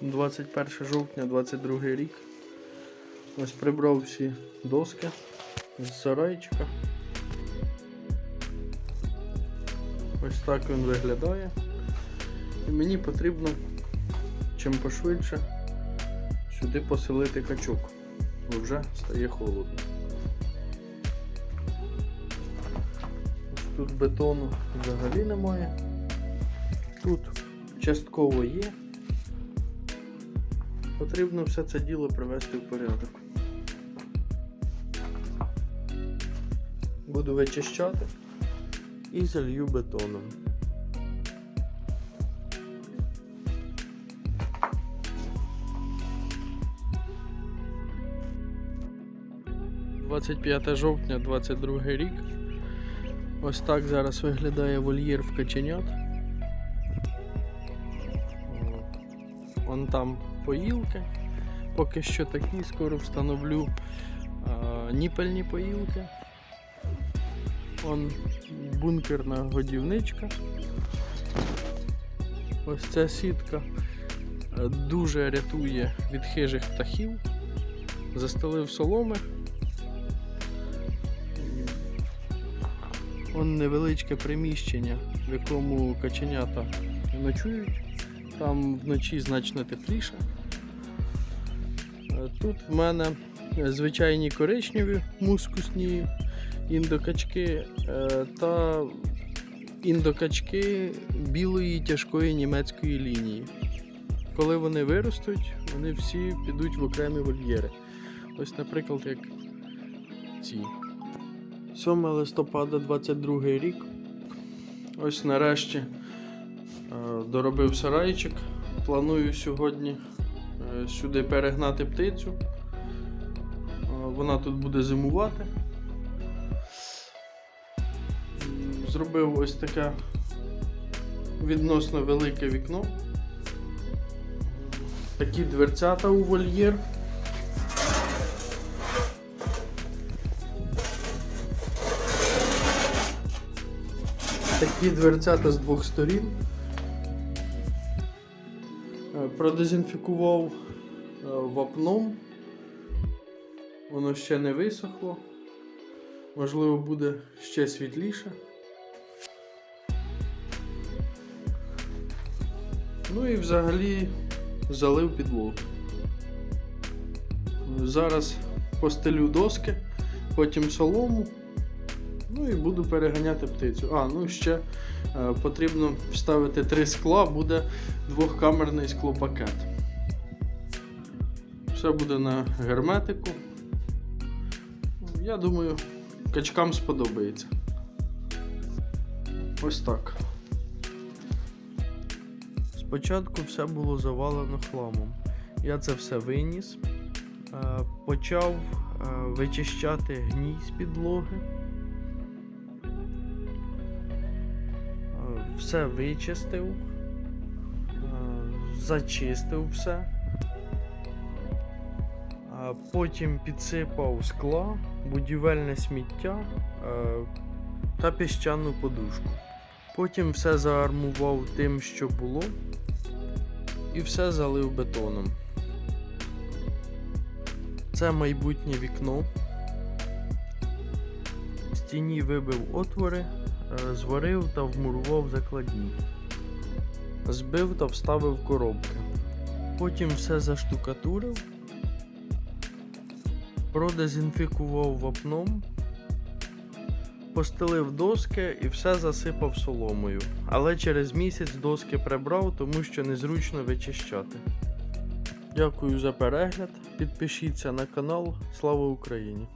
21 жовтня 22 рік. Ось прибрав всі доски з сарайчика. Ось так він виглядає. І мені потрібно чим пошвидше сюди поселити качок, бо вже стає холодно. Тут бетону взагалі немає. Тут частково є. Потрібно все це діло привести в порядок. Буду вичищати і залью бетоном. «25 жовтня 22 рік. Ось так зараз виглядає вольєр в каченят. Вон там поїлки. Поки що такі, скоро встановлю а, ніпельні поїлки. Вон бункерна годівничка. Ось ця сітка е, дуже рятує від хижих птахів. Застелив соломи. Вон невеличке приміщення, в якому каченята ночують. Там вночі значно тепліше. Е, Тут в мене звичайні коричневі мускусні індокачки е, та індокачки білої тяжкої німецької лінії. Коли вони виростуть, вони всі підуть в окремі вольєри. Ось, наприклад, як ці. 7 листопада 22 рік. Ось нарешті доробив сарайчик. Планую сьогодні е, сюди перегнати птицю. Е, Вона тут буде зимувати. Зробив ось таке відносно велике вікно. Такі дверцята у вольєр. Такі дверцята з двох сторін. Продезінфікував е, вапном. Воно ще не висохло. Можливо, буде ще світліше. Ну і взагалі залив підлогу. Зараз постелю доски, потім солому. Ну і буду переганяти птицю. А, ну ще е, потрібно вставити три скла, буде двохкамерний склопакет. Все буде на герметику. Я думаю, качкам сподобається. Ось так. Спочатку все було завалено хламом. Я це все виніс, е, почав е, вичищати гній з підлоги. Все вичистив, е, зачистив все. Потім підсипав скла, будівельне сміття е, та піщану подушку. Потім все заармував тим, що було, і все залив бетоном. Це майбутнє вікно. В стіні вибив отвори, е, зварив та вмурував закладні. Збив та вставив коробки. Потім все заштукатурив, продезінфікував вапном, постелив доски і все засипав соломою. Але через місяць доски прибрав, тому що незручно вичищати. Дякую за перегляд. Підпишіться на канал. Слава Україні!